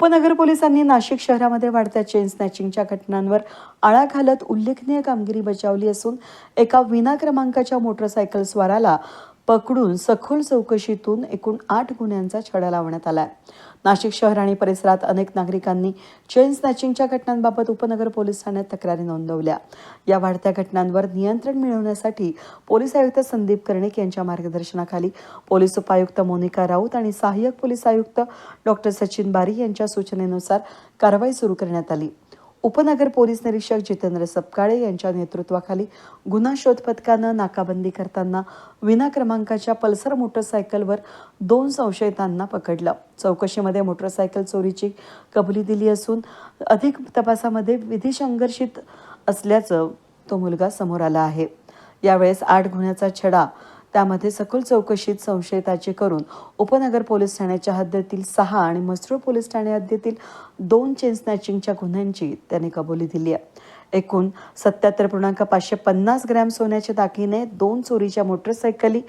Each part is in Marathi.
उपनगर पोलिसांनी नाशिक शहरामध्ये वाढत्या चेन स्नॅचिंगच्या घटनांवर आळा घालत उल्लेखनीय कामगिरी बजावली असून एका विना क्रमांकाच्या मोटरसायकल स्वाराला पकडून सखोल चौकशीतून एकूण आठ गुन्ह्यांचा छडा लावण्यात आला नाशिक शहर आणि परिसरात अनेक नागरिकांनी चेन स्नॅचिंगच्या घटनांबाबत उपनगर पोलीस ठाण्यात तक्रारी नोंदवल्या. या वाढत्या घटनांवर नियंत्रण मिळवण्यासाठी पोलीस आयुक्त संदीप कर्णिक यांच्या मार्गदर्शनाखाली पोलीस उपायुक्त मोनिका राऊत आणि सहाय्यक पोलीस आयुक्त डॉक्टर सचिन बारी यांच्या सूचनेनुसार कारवाई सुरू करण्यात आली. उपनगर पोलीस निरीक्षक जितेंद्र सपकाळे यांच्या नेतृत्वाखाली गुन्हा शोध पथकानं नाकाबंदी करताना विना क्रमांकाच्या पल्सर मोटरसायकलवर दोन संशयितांना पकडलं. चौकशीमध्ये मोटरसायकल चोरीची कबुली दिली असून अधिक तपासामध्ये विधी संघर्षित असल्याचं तो मुलगा समोर आला आहे. यावेळेस आठ गुन्ह्याचा छडा त्यामध्ये सखोल चौकशीत संशयिताची करून उपनगर पोलीस ठाण्याच्या हद्दीतील सहा आणि मसरूळ पोलीस ठाणे हद्दीतील दोन चेन स्नॅचिंगच्या गुन्ह्यांची त्याने कबुली दिली आहे. एकूण सत्याहत्तर पूर्णांक पाचशे पन्नास ग्रॅम सोन्याचे दागिने दोन चोरीच्या मोटरसायकली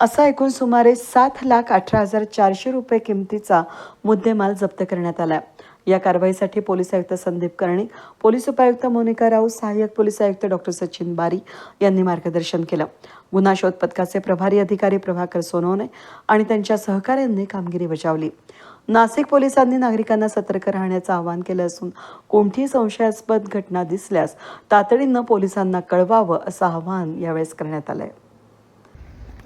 असा एकूण सुमारे सात लाख अठरा हजार चारशे रुपये किमतीचा मुद्देमाल जप्त करण्यात आला या कारवाईसाठी पोलीस आयुक्त संदीप कर्णिक पोलीस उपायुक्त मोनिका राऊत सहाय्यक पोलीस आयुक्त डॉक्टर सचिन बारी यांनी मार्गदर्शन केलं. गुन्हा शोध पथकाचे प्रभारी अधिकारी प्रभाकर सोनवणे आणि त्यांच्या सहकाऱ्यांनी कामगिरी बजावली. नाशिक पोलिसांनी नागरिकांना सतर्क राहण्याचं आवाहन केलं असून कोणतीही संशयास्पद घटना दिसल्यास तातडीनं पोलिसांना कळवावं असं आवाहन यावेळेस करण्यात आलंय.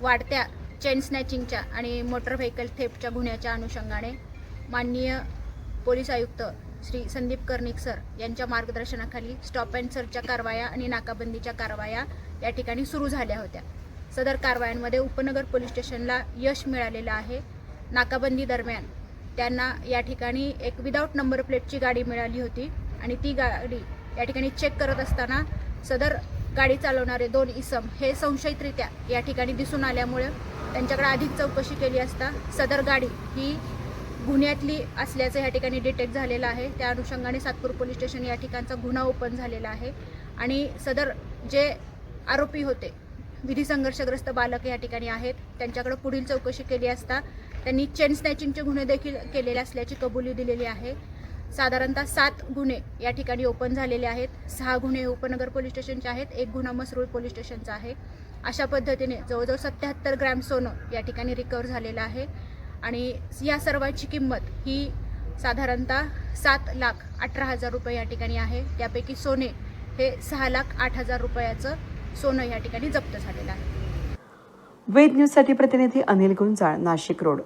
वाढत्या चेन स्नॅचिंगच्या आणि मोटर व्हेकल थेपच्या गुन्ह्याच्या अनुषंगाने माननीय पोलीस आयुक्त श्री संदीप कर्णिक सर यांच्या मार्गदर्शनाखाली स्टॉप अँड सर्चच्या कारवाया आणि नाकाबंदीच्या कारवाया या ठिकाणी सुरू झाल्या होत्या. सदर कारवायांमध्ये उपनगर पोलीस स्टेशनला यश मिळालेलं आहे. नाकाबंदी दरम्यान त्यांना या ठिकाणी एक विदाऊट नंबर प्लेटची गाडी मिळाली होती आणि ती गाडी या ठिकाणी चेक करत असताना सदर गाडी चालवणारे दोन इसम हे संशयितरित्या या ठिकाणी दिसून आल्यामुळे त्यांच्याकडे अधिक चौकशी केली असता सदर गाडी ही गुन्ह्यातली असल्याचं या ठिकाणी डिटेक्ट झालेलं आहे. त्या अनुषंगाने सातपूर पोलीस स्टेशन या ठिकाणचा गुन्हा ओपन झालेला आहे. आणि सदर जे आरोपी होते विधी संघर्षग्रस्त बालक या ठिकाणी आहेत. त्यांच्याकडे पुढील चौकशी केली असता त्यांनी चेन स्नॅचिंगचे गुन्हे देखील केलेले असल्याची कबुली दिलेली आहे. साधारणतः सात गुन्हे या ठिकाणी ओपन झालेले आहेत. सहा गुन्हे उपनगर पोलीस स्टेशनचे आहेत. एक गुन्हा मसरूळ पोलीस स्टेशनचा आहे. अशा पद्धतीने जवळजवळ सत्याहत्तर ग्रॅम सोनं या ठिकाणी रिकवर झालेलं आहे. आणि या सर्वाची किंमत ही साधारणतः सात लाख अठरा हजार रुपये या ठिकाणी आहे. त्यापैकी सोने हे सहा लाख आठ हजार रुपयाचं सोनं या ठिकाणी जप्त झालेलं आहे. वेद न्यूजसाठी प्रतिनिधी अनिल गुंजाळ नाशिक रोड.